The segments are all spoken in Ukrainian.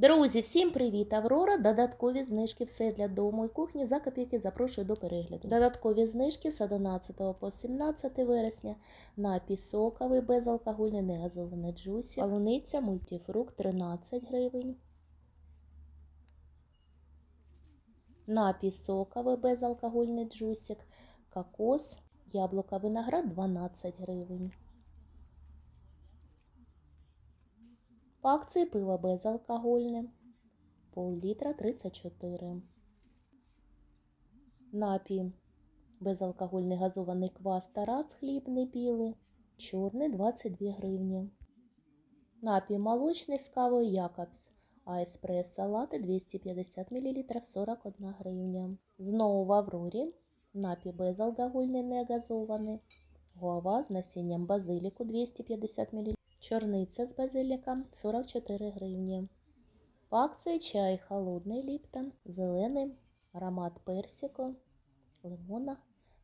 Друзі, всім привіт! Аврора. Додаткові знижки все для дому і кухні за копійки запрошую до перегляду. Додаткові знижки з 11 по 17 вересня на пісоковий безалкогольний негазований джусі, полуниця, мультифрукт 13 гривень. На пісоковий безалкогольний джусик, кокос, яблука, виноград 12 гривень. По акції пиво безалкогольне, пол-літра 34. Напій безалкогольний газований квас Тарас хлібний білий, чорний 22 гривні. Напій молочний з кавою Якобс, а еспресо лати 250 мл 41 гривня. Знову в Аврорі напій безалкогольний негазований, гуава з насінням базиліку 250 мл. Чорниця з базиліком 44 гривні. По акції чай холодний ліптон, зелений, аромат персику, лимона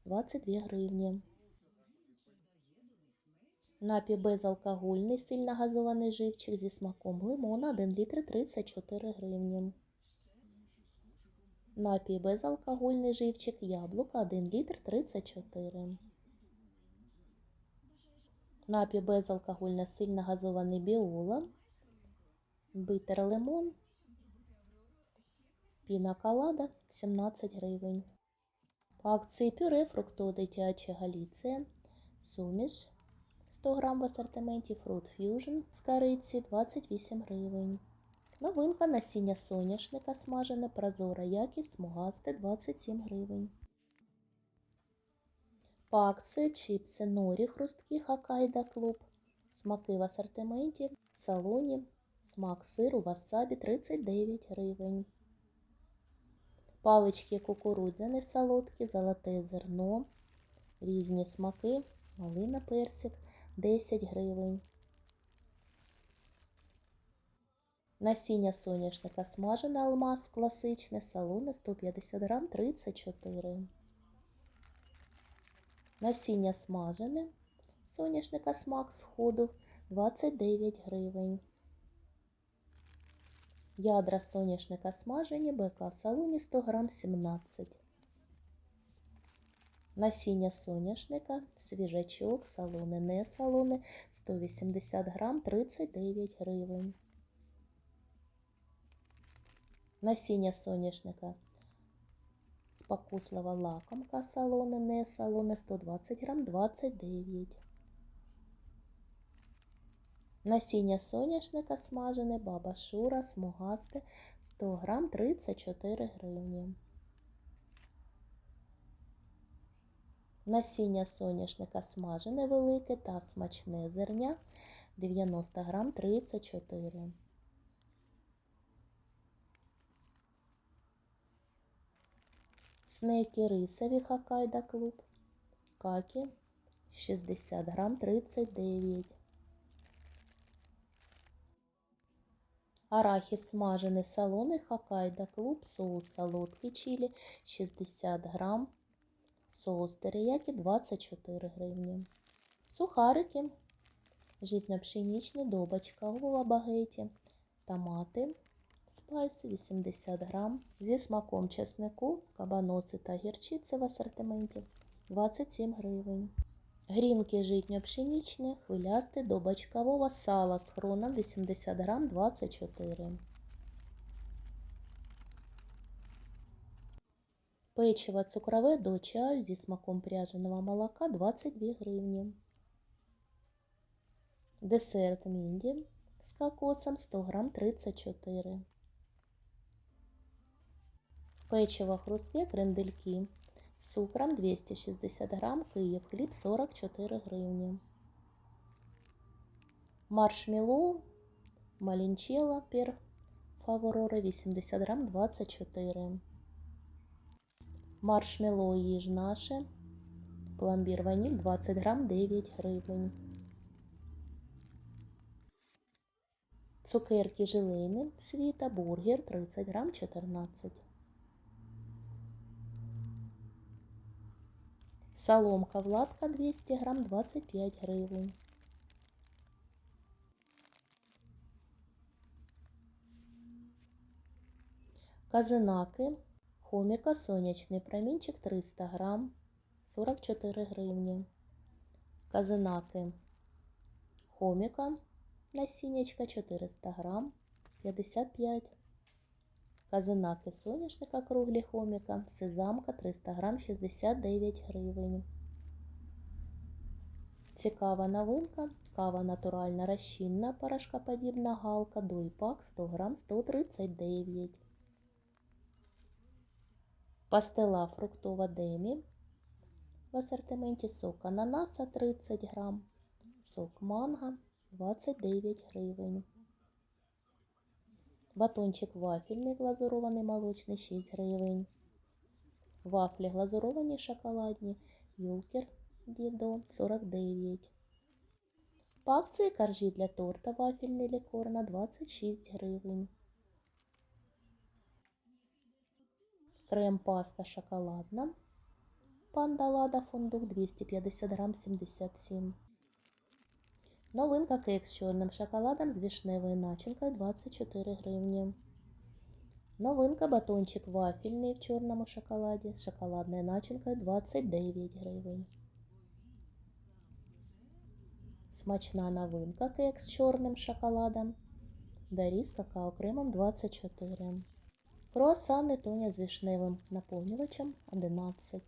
22 гривні. Напій безалкогольний, сильно газований живчик зі смаком лимона 1 літр 34 гривні. Напій безалкогольний живчик яблука 1 літр 34 Напій безалкогольно сильно газований біола, битер лимон, піна колада 17 гривень. Акції пюре фруктове дитяче Галіція, суміш 100 грам в асортименті Fruit Fusion з кориці 28 гривень. Новинка насіння соняшника смажене, прозора якість, смугасте 27 гривень. Акції чіпси Норі хрусткі Хоккайдо Клуб. Смаки в асортименті, салоні, смак сиру, васабі 39 гривень. Палички кукурудзяні солодкі, золоте зерно, різні смаки, малина персик 10 гривень. Насіння соняшника смажене алмаз класичне, салони 150 грам 34 Насіння смажене, соняшника смак сходу 29 гривень. Ядра соняшника смажені, БК салоні 100 грам 17. Насіння соняшника, свіжачок, салони, не салони 180 грам 39 гривень. Насіння соняшника Спокуслива лакомка салони, не салони 120 грам 29. Насіння соняшника смажене, баба шура, смугасте 100 грам 34 гривні. Насіння соняшника смажене велике та смачне зерня 90 грам 34 Снеки рисові Хоккайдо Клуб. Какі 60 грам 39. Арахіс смажений солоний Хоккайдо Клуб. Соус солодкий чилі 60 грам. Соус териякі 24 гривні. Сухарики. Житньо-пшенічні добочка в багеті. Томати Спайс 80 грам. Зі смаком чеснику, кабаноси та гірчиці в асортименті 27 гривень. Грінки житньо-пшенічні, хвилясти до бочкового сала з хроном 80 грам 24. Печиво цукрове до чаю зі смаком пряженого молока 22 гривні. Десерт мінді з кокосом 100 грам 34. Печиво хрустке крендельки з цукром 260 грам, Київ, хліб 44 гривні. Маршмеллоу малінчелло пер фаворора 80 грам 24. Маршмеллоу їж наше. Пломбір ваніль 20 грам 9 гривень. Цукерки желейні світа бургер 30 грам 14. Соломка Владка 200 грам 25 гривень. Казинаки, хоміка, сонячний промінчик 300 грам, 44 гривні. Казинаки, хоміка, насіннячка 400 грам, 55. Казинаки соняшника круглі хоміка, сезамка 300 грам, 69 гривень. Цікава новинка. Кава натуральна розчинна, порошкоподібна галка, дойпак 100 грам, 139. Пастила фруктова демі. В асортименті сок ананаса 30 грам, сок манго 29 гривень. Батончик вафельний глазурований молочний 6 гривень. Вафлі глазуровані шоколадні, юлкер дідо 49. По акції коржі для торта вафельний лікор на 26 гривень. Крем-паста шоколадна. Пандалада фундук 250 грам 77. Новинка кейк з чорним шоколадом з вишневою начинкою 24 гривні. Новинка батончик вафельний в чорному шоколаді з шоколадною начинкою 29 гривень. Смачна новинка кейк з чорним шоколадом. Дарі з какао кремом 24. Круасани Тоня з вишневим наповнювачем 11.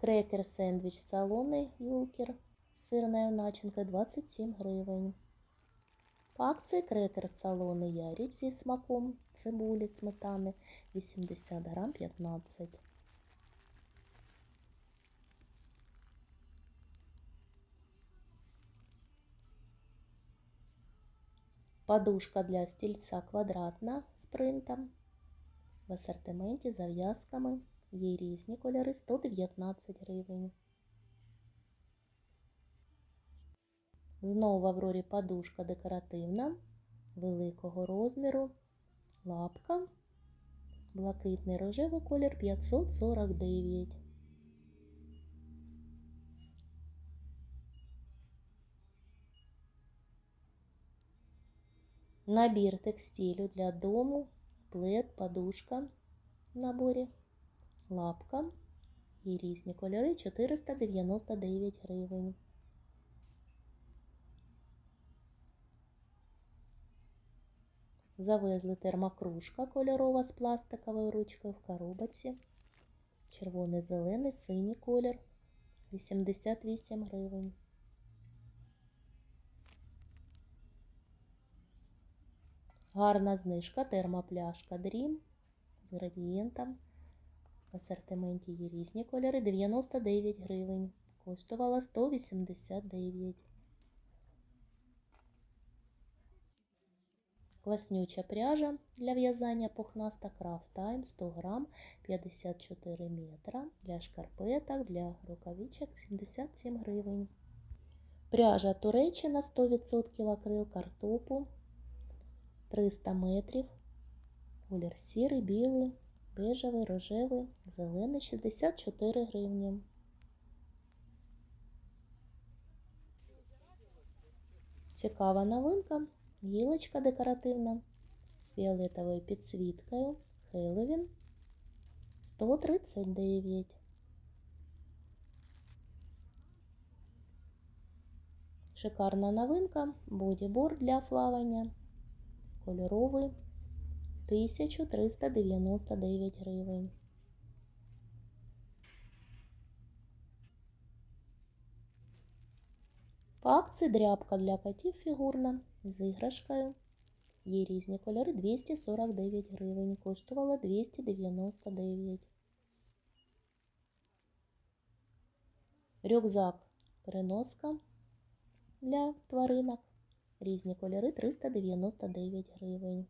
Крекер сендвіч салони Юлкер з сирною начинкою 27 гривень. По крекер салони Яріч зі смаком цибулі сметани 80 грам 15. Подушка для стільця квадратна з принтом. В асортименті зав'язками. Є різні кольори 119 гривень. Знову в Аврорі подушка декоративна великого розміру. Лапка. Блакитний рожевий колір 549. Набір текстилю для дому, плед, подушка в наборі, лапка і різні кольори 499 гривень. Завезли термокружка кольорова з пластиковою ручкою в коробці. Червоний, зелений, синій колір 88 гривень. Гарна знижка термопляшка Dream з градієнтом. В асортименті є різні кольори 99 гривень. Коштувала 189. Класнюча пряжа для в'язання пухнаста Craft Time 100 грам 54 метра. Для шкарпеток, для рукавичок 77 гривень. Пряжа Туреччина 100% акрил картопу 300 метрів. Колір сірий, білий, бежевий, рожевий, зелений 64 гривні. Цікава новинка. Гілочка декоративна з фіолетовою підсвіткою. Хеллоуін 139. Шикарна новинка. Бодіборд для плавання. Кольоровий 1399 гривень. По акції дрябка для котів фігурна з іграшкою. Є різні кольори 249 гривень. Коштувала 299. Рюкзак переноска для тваринок. Різні кольори 399 гривень.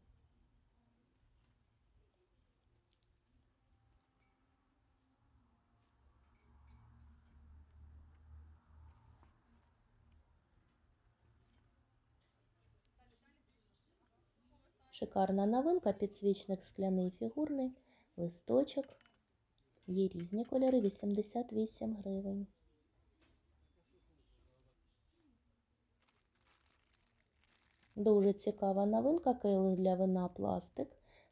Шикарна новинка, підсвічник скляний фігурний, листочок. Є різні кольори 88 гривень. Дуже цікава новинка келих для вина пластик,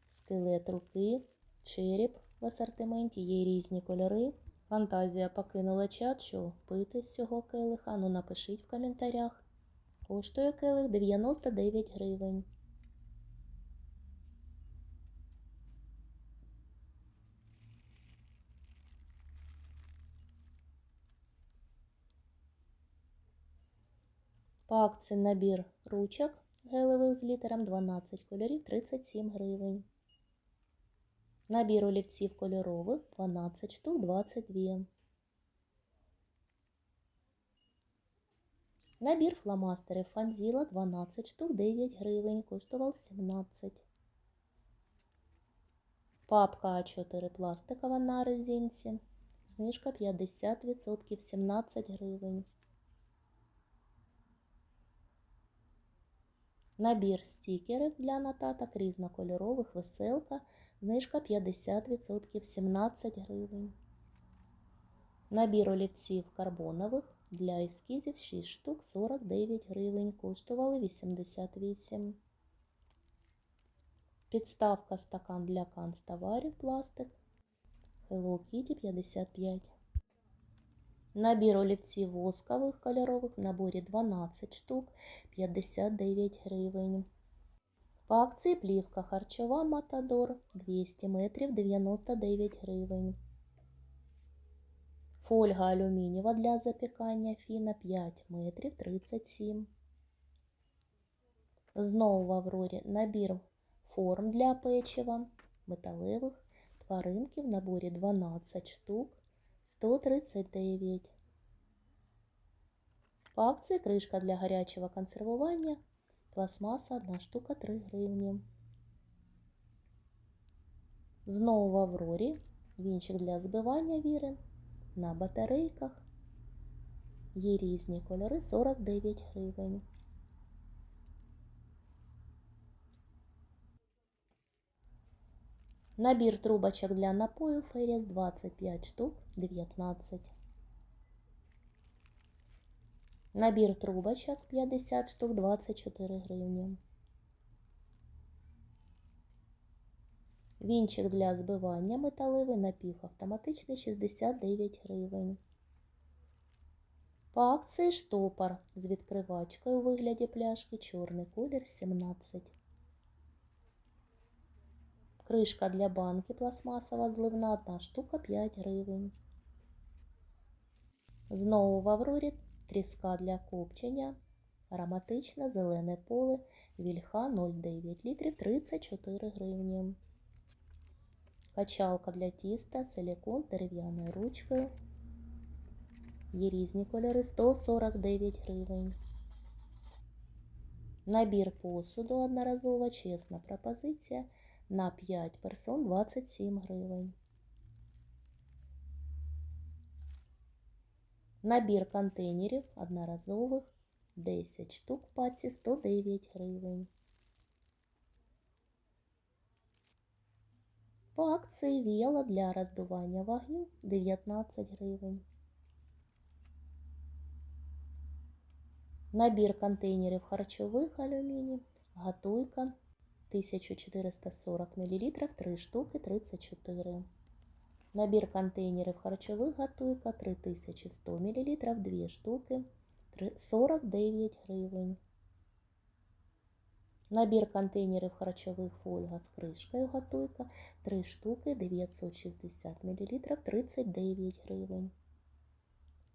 скелет руки, череп в асортименті, є різні кольори. Фантазія покинула чат, що пити з цього келиха. Ну напишіть в коментарях. Коштує келих 99 гривень. По акції набір ручок гелевих з літером 12 кольорів 37 гривень. Набір олівців кольорових 12 штук 22. Набір фломастерів Фанзіла 12 штук 9 гривень, коштував 17. Папка А4 пластикова на резинці. Знижка 50%, 17 гривень. Набір стікерів для нотаток різнокольорових веселка. Знижка 50%, 17 гривень. Набір олівців карбонових для ескізів 6 штук 49 гривень. Коштували 88. Підставка стакан для канцтоварів пластик. Hello Kitty 55. Набір олівців воскових кольорових в наборі 12 штук 59 гривень. По акції плівка харчова Матадор 200 метрів 99 гривень. Фольга алюмінієва для запікання фіна 5 метрів 37. Знову в Аврорі набір форм для печива металевих тваринки в наборі 12 штук 139. По акції кришка для гарячого консервування пластмаса 1 штука 3 гривні. Знову в Аврорі вінчик для збивання віри на батарейках. Є різні кольори 49 гривень. Набір трубочок для напою Феріс 25 штук 19. Набір трубочок 50 штук 24 гривні. Вінчик для збивання металевий напівавтоматичний 69 гривень. По акції штопор з відкривачкою у вигляді пляшки чорний колір 17. Кришка для банки пластмасова зливна 1 штука 5 гривень. Знову в Аврорі тріска для копчення, ароматичне зелене поле, вільха 0,9 літрів 34 гривні. Качалка для тіста, силікон дерев'яною ручкою. Є різні кольори 149 гривень. Набір посуду одноразова чесна пропозиція на 5 персон 27 гривень. Набір контейнерів одноразових 10 штук в паці 109 гривень. По акції віяла для роздування вогню 19 гривень. Набір контейнерів харчових алюміній, готуйка 1440 мл 3 штуки 34. Набір контейнерів харчових готуйка 3100 мл 2 штуки 49 гривень. Набір контейнерів харчових фольга з кришкою готуйка 3 штуки 960 мл 39 гривень.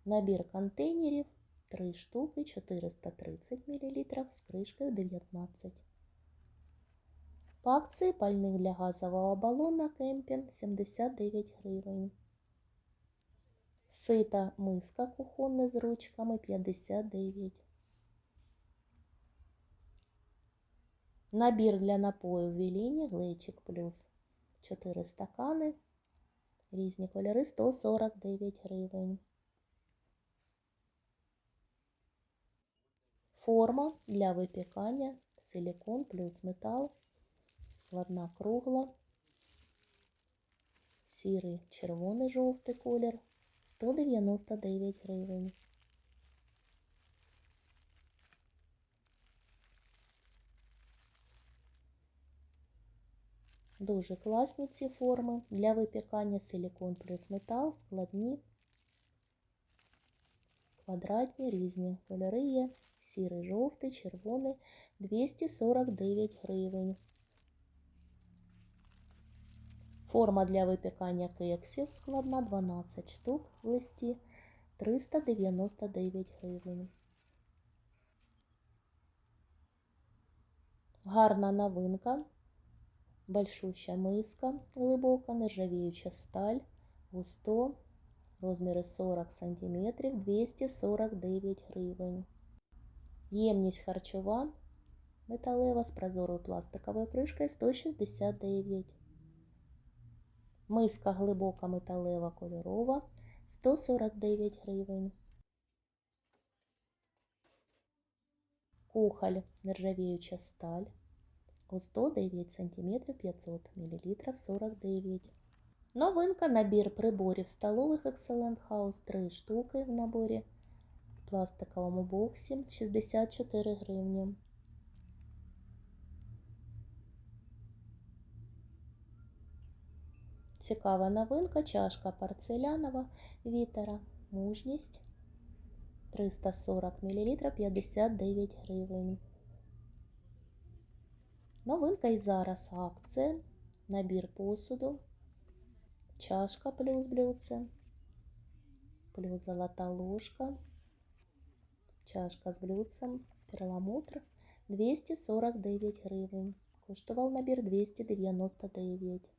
Набір контейнерів 3 штуки 430 мл з кришкою 19 По акції пальник для газового балона кемпінг 79 гривень. Сита миска кухонна з ручками 59 Набір для напою в Віліні Глечик плюс 4 стакани. Різні кольори 149 гривень. Форма для випікання силікон плюс метал складна кругла, сірий червоний жовтий колір 199 гривень. Дуже класні ці форми. Для випікання силікон плюс метал, складні, квадратні, різні кольори є, сірий, жовтий, червоний 249 гривень. Форма для випікання кексів складна 12 штук в листі 399 гривень. Гарна новинка. Большуща миска глибока, нержавіюча сталь, густо, розміри 40 см, 249 гривень. Ємність харчова металева з прозорою пластиковою кришкою 169 Миска глибока металева кольорова 149 гривень. Кухоль нержавіюча сталь у 109 см 500 мл 49. Новинка набір приборів столових Excellent House 3 штуки в наборі в пластиковому боксі 64 гривні. Цікава новинка, чашка порцелянова Вітера. Мужність 340 мл 59 гривень. Новинка і зараз акція. Набір посуду, чашка плюс блюдце, плюс золота ложка, чашка з блюдцем, перламутр 249 гривень. Коштував набір 299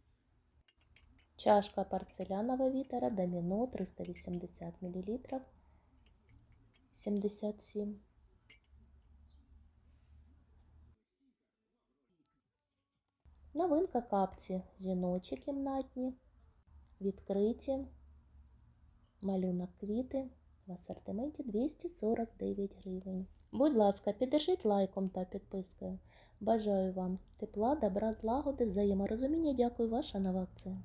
Чашка порцелянова Вітера Доміно 380 мл 77. Новинка капці жіночі кімнатні, відкриті, малюнок квіти в асортименті 249 гривень. Будь ласка, піддержіть лайком та підпискою. Бажаю вам тепла, добра, злагоди, взаєморозуміння. Дякую, ваша нова акція.